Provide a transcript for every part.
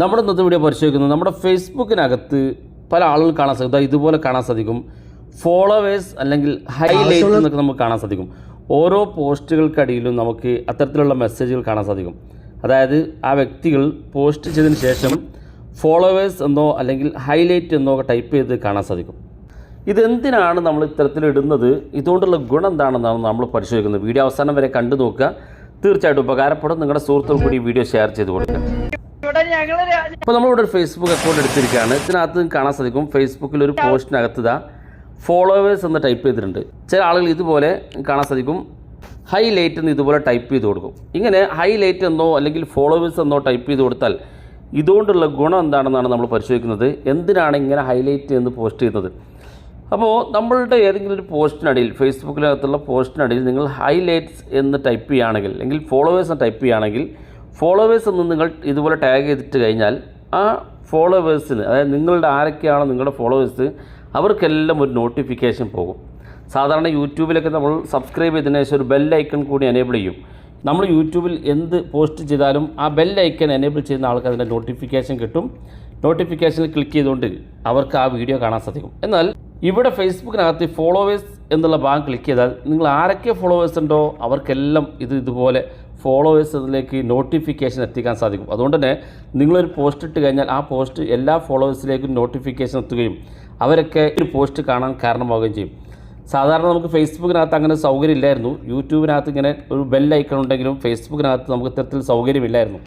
നമ്മുടെ ഇന്നത്തെ വീഡിയോ പരിശോധിക്കുന്നത് നമ്മുടെ ഫേസ്ബുക്കിനകത്ത് പല ആളുകൾ കാണാൻ സാധിക്കും. ഇതുപോലെ കാണാൻ സാധിക്കും. ഫോളോവേഴ്സ് അല്ലെങ്കിൽ ഹൈലൈറ്റ് എന്നൊക്കെ നമുക്ക് കാണാൻ സാധിക്കും. ഓരോ പോസ്റ്റുകൾക്കടിയിലും നമുക്ക് അത്തരത്തിലുള്ള മെസ്സേജുകൾ കാണാൻ സാധിക്കും. അതായത് ആ വ്യക്തികൾ പോസ്റ്റ് ചെയ്തതിന് ശേഷം ഫോളോവേഴ്സ് എന്നോ അല്ലെങ്കിൽ ഹൈലൈറ്റ് എന്നോ ഒക്കെ ടൈപ്പ് ചെയ്ത് കാണാൻ സാധിക്കും. ഇതെന്തിനാണ് നമ്മൾ ഇത്തരത്തിൽ ഇടുന്നത്? ഇതുകൊണ്ടുള്ള ഗുണം എന്താണെന്നാണ് നമ്മൾ പരിശോധിക്കുന്നത്. വീഡിയോ അവസാനം വരെ കണ്ടു നോക്കുക. തീർച്ചയായിട്ടും ഉപകാരപ്പെടും. നിങ്ങളുടെ സുഹൃത്തുക്കൾ കൂടി വീഡിയോ ഷെയർ ചെയ്ത് കൊടുക്കുക. ഇപ്പോൾ നമ്മളിവിടെ ഒരു ഫേസ്ബുക്ക് അക്കൗണ്ട് എടുത്തിരിക്കുകയാണ്. ഇതിനകത്ത് കാണാൻ സാധിക്കും. ഫേസ്ബുക്കിൽ ഒരു പോസ്റ്റിനകത്ത് ഇതാ ഫോളോവേഴ്സ് എന്ന് ടൈപ്പ് ചെയ്തിട്ടുണ്ട്. ചില ആളുകൾ ഇതുപോലെ കാണാൻ സാധിക്കും. ഹൈലൈറ്റ് എന്ന് ഇതുപോലെ ടൈപ്പ് ചെയ്ത് കൊടുക്കും. ഇങ്ങനെ ഹൈലൈറ്റ് എന്നോ അല്ലെങ്കിൽ ഫോളോവേഴ്സ് എന്നോ ടൈപ്പ് ചെയ്ത് കൊടുത്താൽ ഇതുകൊണ്ടുള്ള ഗുണം എന്താണെന്നാണ് നമ്മൾ പരിശോധിക്കുന്നത്. എന്തിനാണ് ഇങ്ങനെ ഹൈലൈറ്റ് എന്ന് പോസ്റ്റ് ചെയ്യുന്നത്? അപ്പോൾ നമ്മളുടെ ഏതെങ്കിലും ഒരു പോസ്റ്റിനടിയിൽ ഫേസ്ബുക്കിനകത്തുള്ള പോസ്റ്റിനടിയിൽ നിങ്ങൾ ഹൈലൈറ്റ്സ് എന്ന് ടൈപ്പ് ചെയ്യുകയാണെങ്കിൽ അല്ലെങ്കിൽ ഫോളോവേഴ്സ് എന്ന് ടൈപ്പ് ചെയ്യുകയാണെങ്കിൽ ഫോളോവേഴ്സ് എന്ന് നിങ്ങൾ ഇതുപോലെ ടാഗ് ചെയ്തിട്ട് കഴിഞ്ഞാൽ ആ ഫോളോവേഴ്സിന് അതായത് നിങ്ങളുടെ ആരൊക്കെയാണ് നിങ്ങളുടെ ഫോളോവേഴ്സ് അവർക്കെല്ലാം ഒരു നോട്ടിഫിക്കേഷൻ പോകും. സാധാരണ യൂട്യൂബിലൊക്കെ നമ്മൾ സബ്സ്ക്രൈബ് ചെയ്തതിന് ശേഷം ഒരു ബെല്ലൈക്കൺ കൂടി എനേബിൾ ചെയ്യും. നമ്മൾ യൂട്യൂബിൽ എന്ത് പോസ്റ്റ് ചെയ്താലും ആ ബെല്ലൈക്കൺ എനേബിൾ ചെയ്യുന്ന ആൾക്ക് അതിന്റെ നോട്ടിഫിക്കേഷൻ കിട്ടും. നോട്ടിഫിക്കേഷനിൽ ക്ലിക്ക് ചെയ്തുകൊണ്ട് അവർക്ക് ആ വീഡിയോ കാണാൻ സാധിക്കും. എന്നാൽ ഇവിടെ ഫേസ്ബുക്കിനകത്ത് ഫോളോവേഴ്സ് എന്നുള്ള ഭാഗം ക്ലിക്ക് ചെയ്താൽ നിങ്ങൾ ആരൊക്കെ ഫോളോവേഴ്സ് ഉണ്ടോ അവർക്കെല്ലാം ഇത് ഇതുപോലെ ഫോളോവേഴ്സ് അതിലേക്ക് നോട്ടിഫിക്കേഷൻ എത്തിക്കാൻ സാധിക്കും. അതുകൊണ്ട് തന്നെ നിങ്ങളൊരു പോസ്റ്റ് ഇട്ട് കഴിഞ്ഞാൽ ആ പോസ്റ്റ് എല്ലാ ഫോളോവേഴ്സിലേക്കും നോട്ടിഫിക്കേഷൻ എത്തുകയും അവരൊക്കെ ഒരു പോസ്റ്റ് കാണാൻ കാരണമാവുകയും ചെയ്യും. സാധാരണ നമുക്ക് ഫേസ്ബുക്കിനകത്ത് അങ്ങനെ സൗകര്യം ഇല്ലായിരുന്നു. യൂട്യൂബിനകത്ത് ഇങ്ങനെ ഒരു ബെൽ ഐക്കൺ ഉണ്ടെങ്കിലും ഫേസ്ബുക്കിനകത്ത് നമുക്ക് ഇത്തരത്തിൽ സൗകര്യമില്ലായിരുന്നു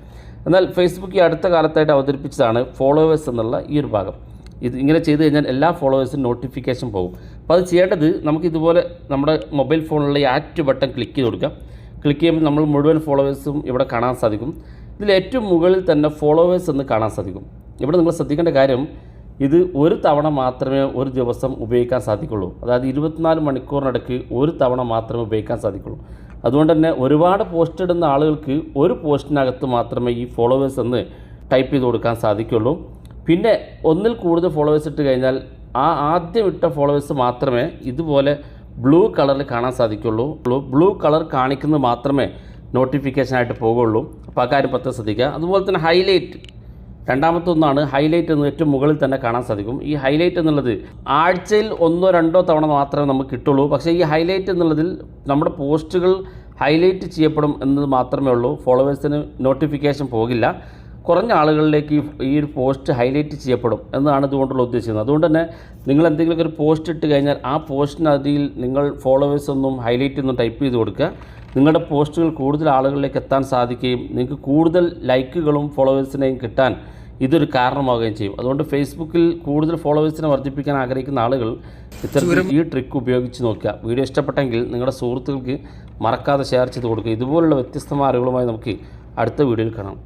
എന്നാൽ ഫേസ്ബുക്ക് ഈ അടുത്ത കാലത്തായിട്ട് അവതരിപ്പിച്ചതാണ് ഫോളോവേഴ്സ് എന്നുള്ള ഈ ഒരു ഭാഗം. ഇത് ഇങ്ങനെ ചെയ്ത് കഴിഞ്ഞാൽ എല്ലാ ഫോളോവേഴ്സും നോട്ടിഫിക്കേഷൻ പോകും. അപ്പോൾ അത് ചെയ്യേണ്ടത് നമുക്ക് ഇതുപോലെ നമ്മുടെ മൊബൈൽ ഫോണിലുള്ള ആറ്റ് ബട്ടൺ ക്ലിക്ക് ചെയ്ത് കൊടുക്കാം. ക്ലിക്ക് ചെയ്യുമ്പോൾ നമ്മൾ മുഴുവൻ ഫോളോവേഴ്സും ഇവിടെ കാണാൻ സാധിക്കും. ഇതിൽ ഏറ്റവും മുകളിൽ തന്നെ ഫോളോവേഴ്സ് എന്ന് കാണാൻ സാധിക്കും. ഇവിടെ നിങ്ങൾ ശ്രദ്ധിക്കേണ്ട കാര്യം ഇത് ഒരു തവണ മാത്രമേ ഒരു ദിവസം ഉപയോഗിക്കാൻ സാധിക്കുള്ളൂ. അതായത് ഇരുപത്തിനാല് മണിക്കൂറിനിടയ്ക്ക് ഒരു തവണ മാത്രമേ ഉപയോഗിക്കാൻ സാധിക്കുള്ളൂ. അതുകൊണ്ട് തന്നെ ഒരുപാട് പോസ്റ്റ് ഇടുന്ന ആളുകൾക്ക് ഒരു പോസ്റ്റിനകത്ത് മാത്രമേ ഈ ഫോളോവേഴ്സ് എന്ന് ടൈപ്പ് ചെയ്ത് കൊടുക്കാൻ സാധിക്കുള്ളൂ. പിന്നെ ഒന്നിൽ കൂടുതൽ ഫോളോവേഴ്സ് ഇട്ട് കഴിഞ്ഞാൽ ആ ആദ്യം ഇട്ട ഫോളോവേഴ്സ് മാത്രമേ ഇതുപോലെ ബ്ലൂ കളറിൽ കാണാൻ സാധിക്കുള്ളൂ. ബ്ലൂ ബ്ലൂ കളർ കാണിക്കുന്നത് മാത്രമേ നോട്ടിഫിക്കേഷനായിട്ട് പോകുള്ളൂ. അപ്പോൾ ആ കാര്യം പത്രം ശ്രദ്ധിക്കുക. അതുപോലെ തന്നെ ഹൈലൈറ്റ് രണ്ടാമത്തെ ഒന്നാണ് ഹൈലൈറ്റ് എന്ന് ഏറ്റവും മുകളിൽ തന്നെ കാണാൻ സാധിക്കും. ഈ ഹൈലൈറ്റ് എന്നുള്ളത് ആഴ്ചയിൽ ഒന്നോ രണ്ടോ തവണ മാത്രമേ നമുക്ക് കിട്ടുള്ളൂ. പക്ഷേ ഈ ഹൈലൈറ്റ് എന്നുള്ളതിൽ നമ്മുടെ പോസ്റ്റുകൾ ഹൈലൈറ്റ് ചെയ്യപ്പെടും എന്നത് മാത്രമേ ഉള്ളൂ. ഫോളോവേഴ്സിന് നോട്ടിഫിക്കേഷൻ പോകില്ല. കുറഞ്ഞ ആളുകളിലേക്ക് ഈ ഈ ഒരു പോസ്റ്റ് ഹൈലൈറ്റ് ചെയ്യപ്പെടും എന്നാണ് ഇതുകൊണ്ടുള്ള ഉദ്ദേശിക്കുന്നത്. അതുകൊണ്ട് തന്നെ നിങ്ങൾ എന്തെങ്കിലുമൊക്കെ ഒരു പോസ്റ്റ് ഇട്ട് കഴിഞ്ഞാൽ ആ പോസ്റ്റിനതിൽ നിങ്ങൾ ഫോളോവേഴ്സ് ഒന്നും ഹൈലൈറ്റ് ഒന്നും ടൈപ്പ് ചെയ്ത് കൊടുക്കുക. നിങ്ങളുടെ പോസ്റ്റുകൾ കൂടുതൽ ആളുകളിലേക്ക് എത്താൻ സാധിക്കുകയും നിങ്ങൾക്ക് കൂടുതൽ ലൈക്കുകളും ഫോളോവേഴ്സിനെയും കിട്ടാൻ ഇതൊരു കാരണമാവുകയും ചെയ്യും. അതുകൊണ്ട് ഫേസ്ബുക്കിൽ കൂടുതൽ ഫോളോവേഴ്സിനെ വർദ്ധിപ്പിക്കാൻ ആഗ്രഹിക്കുന്ന ആളുകൾ ഇത്തരത്തിൽ ഈ ട്രിക്ക് ഉപയോഗിച്ച് നോക്കുക. വീഡിയോ ഇഷ്ടപ്പെട്ടെങ്കിൽ നിങ്ങളുടെ സുഹൃത്തുക്കൾക്ക് മറക്കാതെ ഷെയർ ചെയ്ത് കൊടുക്കുക. ഇതുപോലുള്ള വ്യത്യസ്തമായ അറിവുകളുമായി നമുക്ക് അടുത്ത വീഡിയോയിൽ കാണാം.